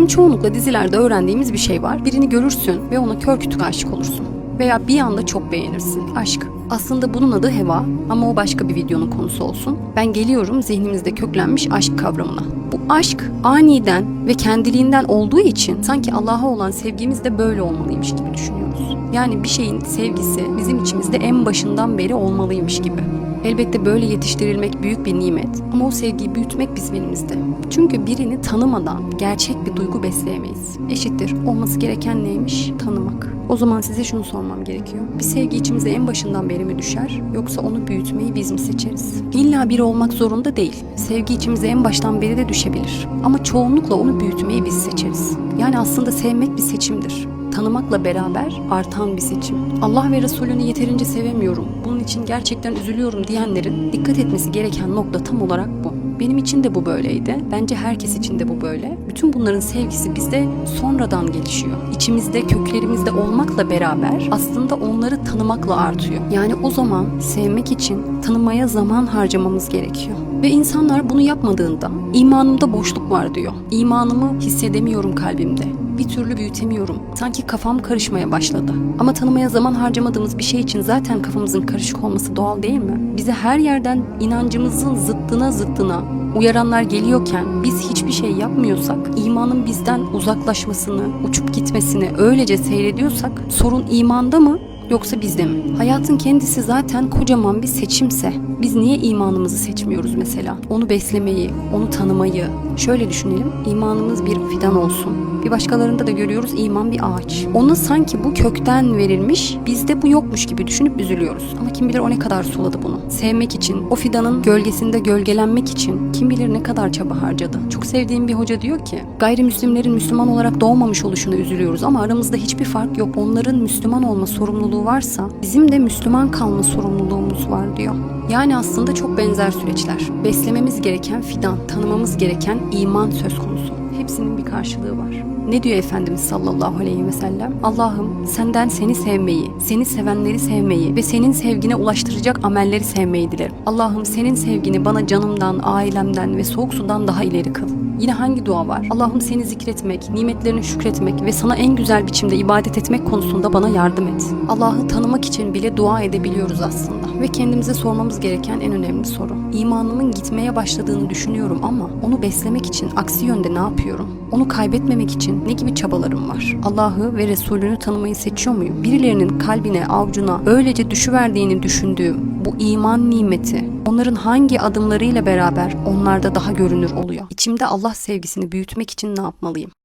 Bizim çoğunlukla dizilerde öğrendiğimiz bir şey var. Birini görürsün ve ona kör kütük aşık olursun. Veya bir anda çok beğenirsin. Aşk. Aslında bunun adı heva ama o başka bir videonun konusu olsun. Ben geliyorum zihnimizde köklenmiş aşk kavramına. Aşk aniden ve kendiliğinden olduğu için sanki Allah'a olan sevgimiz de böyle olmalıymış gibi düşünüyoruz. Yani bir şeyin sevgisi bizim içimizde en başından beri olmalıymış gibi. Elbette böyle yetiştirilmek büyük bir nimet ama o sevgiyi büyütmek bizim elimizde. Çünkü birini tanımadan gerçek bir duygu besleyemeyiz. Eşittir. Olması gereken neymiş? Tanımak. O zaman size şunu sormam gerekiyor. Bir sevgi içimize en başından beri mi düşer yoksa onu büyütmeyi biz mi seçeriz? İlla biri olmak zorunda değil. Sevgi içimize en baştan beri de düşebilir. Ama çoğunlukla onu büyütmeyi biz seçeriz. Yani aslında sevmek bir seçimdir tanımakla beraber artan bir seçim. Allah ve Resulünü yeterince sevemiyorum, bunun için gerçekten üzülüyorum diyenlerin dikkat etmesi gereken nokta tam olarak bu. Benim için de bu böyleydi. Bence herkes için de bu böyle. Bütün bunların sevgisi bizde sonradan gelişiyor. İçimizde, köklerimizde olmakla beraber aslında onları tanımakla artıyor. Yani o zaman sevmek için tanımaya zaman harcamamız gerekiyor. Ve insanlar bunu yapmadığında imanımda boşluk var diyor. İmanımı hissedemiyorum kalbimde bir türlü büyütemiyorum. Sanki kafam karışmaya başladı. Ama tanımaya zaman harcamadığımız bir şey için zaten kafamızın karışık olması doğal değil mi? Bize her yerden inancımızın zıttına zıttına uyaranlar geliyorken biz hiçbir şey yapmıyorsak, imanın bizden uzaklaşmasını, uçup gitmesini öylece seyrediyorsak sorun imanda mı yoksa bizde mi? Hayatın kendisi zaten kocaman bir seçimse biz niye imanımızı seçmiyoruz mesela? Onu beslemeyi, onu tanımayı. Şöyle düşünelim, imanımız bir fidan olsun. Bir başkalarında da görüyoruz iman bir ağaç. Ona sanki bu kökten verilmiş, bizde bu yokmuş gibi düşünüp üzülüyoruz. Ama kim bilir o ne kadar suladı bunu. Sevmek için, o fidanın gölgesinde gölgelenmek için kim bilir ne kadar çaba harcadı. Çok sevdiğim bir hoca diyor ki, gayrimüslimlerin Müslüman olarak doğmamış oluşuna üzülüyoruz ama aramızda hiçbir fark yok. Onların Müslüman olma sorumluluğu varsa bizim de Müslüman kalma sorumluluğumuz var diyor. Yani aslında çok benzer süreçler. Beslememiz gereken fidan, tanımamız gereken iman söz konusu. Hepsinin bir karşılığı var. Ne diyor Efendimiz sallallahu aleyhi ve sellem? Allah'ım senden seni sevmeyi, seni sevenleri sevmeyi ve senin sevgine ulaştıracak amelleri sevmeyi dilerim. Allah'ım senin sevgini bana canımdan, ailemden ve soğuk sudan daha ileri kıl. Yine hangi dua var? Allah'ım seni zikretmek, nimetlerini şükretmek ve sana en güzel biçimde ibadet etmek konusunda bana yardım et. Allah'ı tanımak için bile dua edebiliyoruz aslında. Ve kendimize sormamız gereken en önemli soru. İmanımın gitmeye başladığını düşünüyorum ama onu beslemek için aksi yönde ne yapıyorum? Onu kaybetmemek için ne gibi çabalarım var? Allah'ı ve Resulünü tanımayı seçiyor muyum? Birilerinin kalbine, avucuna öylece düşüverdiğini düşündüğüm bu iman nimeti onların hangi adımlarıyla beraber onlarda daha görünür oluyor? İçimde Allah sevgisini büyütmek için ne yapmalıyım?